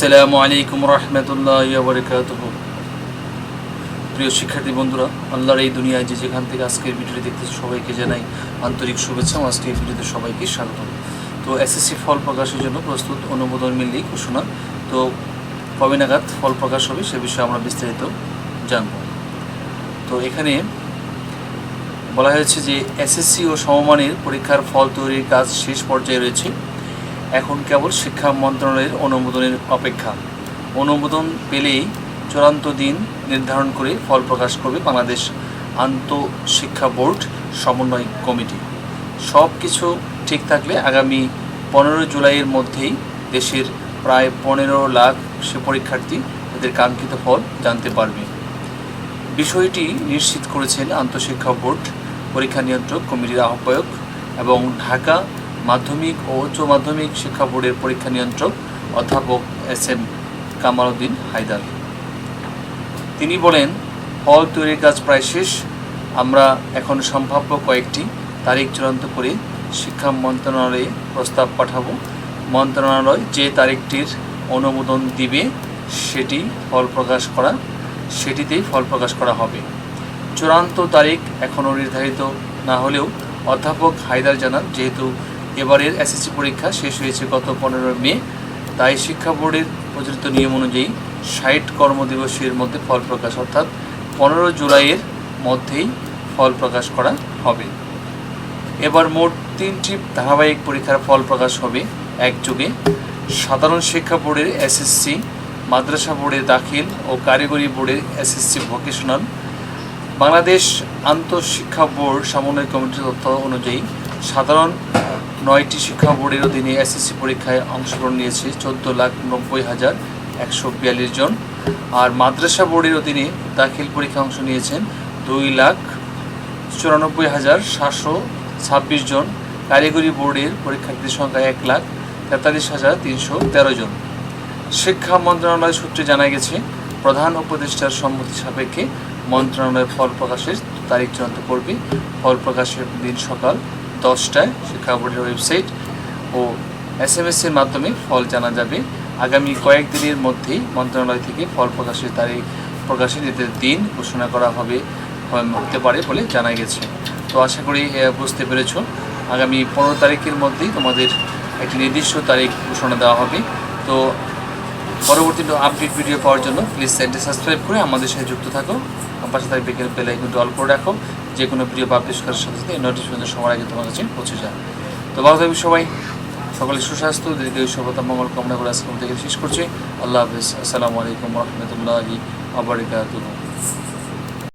আসসালামু আলাইকুম রহমতুল্লাহ বরকাতহ। প্রিয় শিক্ষার্থী বন্ধুরা, আল্লাহর এই দুনিয়ায় যে যেখান থেকে আজকের ভিডিওটি দেখতেছে সবাইকে জানাই আন্তরিক শুভেচ্ছা ও আজকের ভিডিওতে সবাইকে স্বাগত তো এসএসসি ফল প্রকাশের জন্য প্রস্তুত অনুমোদন মিললেই ঘোষণা। তো কবে নাগাদ ফল প্রকাশ হবে সে বিষয়ে আমরা বিস্তারিত জানব। তো এখানে বলা হয়েছে যে এসএসসি ও সমমানের পরীক্ষার ফল তৈরির কাজ শেষ পর্যায়ে রয়েছে। এখন কেবল শিক্ষা মন্ত্রণালয়ের অনুমোদনের অপেক্ষা। অনুমোদন পেলেই চূড়ান্ত দিন নির্ধারণ করে ফল প্রকাশ করবে বাংলাদেশ আন্তঃশিক্ষা বোর্ড সমন্বয় কমিটি। সব কিছু ঠিক থাকলে আগামী পনেরো জুলাইয়ের মধ্যেই দেশের প্রায় পনেরো লাখ সে পরীক্ষার্থী এদের কাঙ্ক্ষিত ফল জানতে পারবে। বিষয়টি নিশ্চিত করেছেন আন্তঃশিক্ষা বোর্ড পরীক্ষা নিয়ন্ত্রক কমিটির আহ্বায়ক এবং ঢাকা মাধ্যমিক ও উচ্চ মাধ্যমিক শিক্ষা বোর্ডের পরীক্ষা নিয়ন্ত্রক অধ্যাপক এস এম কামালউদ্দিন হায়দার। তিনি বলেন ফল তৈরির কাজ প্রায় শেষ। আমরা এখন সম্ভাব্য কয়েকটি তারিখ চূড়ান্ত করে শিক্ষা মন্ত্রণালয়ে প্রস্তাব পাঠাবো। মন্ত্রণালয় যে তারিখটির অনুমোদন দিবে, সেটি ফল প্রকাশ করা, সেটিতেই ফল প্রকাশ করা হবে। চূড়ান্ত তারিখ এখনও নির্ধারিত না হলেও অধ্যাপক হায়দার জানান, যেহেতু এবারের এসএসসি পরীক্ষা শেষ হয়েছে গত পনেরোই মে। তাই শিক্ষা বোর্ডের প্রচলিত নিয়ম অনুযায়ী ষাট কর্মদিবসের মধ্যে ফল প্রকাশ, অর্থাৎ পনেরো জুলাইয়ের মধ্যেই ফল প্রকাশ করা হবে। এবার মোট তিনটি ধারাবাহিক পরীক্ষার ফল প্রকাশ হবে একযোগে। সাধারণ শিক্ষা বোর্ডের এসএসসি মাদ্রাসা বোর্ডের দাখিল ও কারিগরি বোর্ডের এসএসসি ভোকেশনাল, বাংলাদেশ আন্তঃশিক্ষা বোর্ড সমন্বয় কমিটির তথ্য অনুযায়ী সাধারণ নয়টি শিক্ষা বোর্ডের অধীনে এসএসসি পরীক্ষায় অংশগ্রহণ নিয়েছে, চোদ্দ লাখ নব্বই হাজার একশো বিয়াল্লিশ জন। আর মাদ্রাসা বোর্ডের অধীনে দাখিল পরীক্ষায় অংশ নিয়েছেন, দুই লাখ চুরানব্বই হাজার সাতশো ছাব্বিশ জন। কারিগরি বোর্ডের পরীক্ষার্থীর সংখ্যা এক লাখ তেতাল্লিশ হাজার তিনশো তেরো জন। শিক্ষা মন্ত্রণালয় সূত্রে জানা গেছে, প্রধান উপদেষ্টার সম্মতি সাপেক্ষে মন্ত্রণালয় ফল প্রকাশের তারিখ চূড়ান্ত করবে। ফল প্রকাশের দিন সকাল দশটায় শিক্ষা বোর্ডের ওয়েবসাইট ও এস এম এর মাধ্যমে ফল জানা যাবে। আগামী কয়েকদিনের মধ্যেই মন্ত্রণালয় থেকে ফল প্রকাশের তারিখ প্রকাশের দিন ঘোষণা করা হবে হতে পারে বলে জানা গেছে। তো আশা করি বুঝতে পেরেছ। আগামী পনেরো তারিখের মধ্যেই তোমাদের একটি নির্দিষ্ট তারিখ ঘোষণা দেওয়া হবে। তো পরবর্তী আপডেট ভিডিও পাওয়ার জন্য প্লিজ চ্যানেলটি সাবস্ক্রাইব করে আমাদের সাথে যুক্ত থাকো। পাশে পাশে থাকবে বেল আইকনটি অল করে রাখো। যে কোনো ভিডিও পাবলিশ করার সাথে সাথে নোটিফিকেশন সবার আগে তোমার কাছে পৌঁছে যায়। তো ভালো থাকবে সবাই। সকলে সুস্বাস্থ্য, দীর্ঘ সভ্যতা মঙ্গল কামনা করে আজকে থেকে শেষ করছি। আল্লাহ হাফিজ। আসসালামু আলাইকুম রহমতুল্লাহি আবরিকাতুহ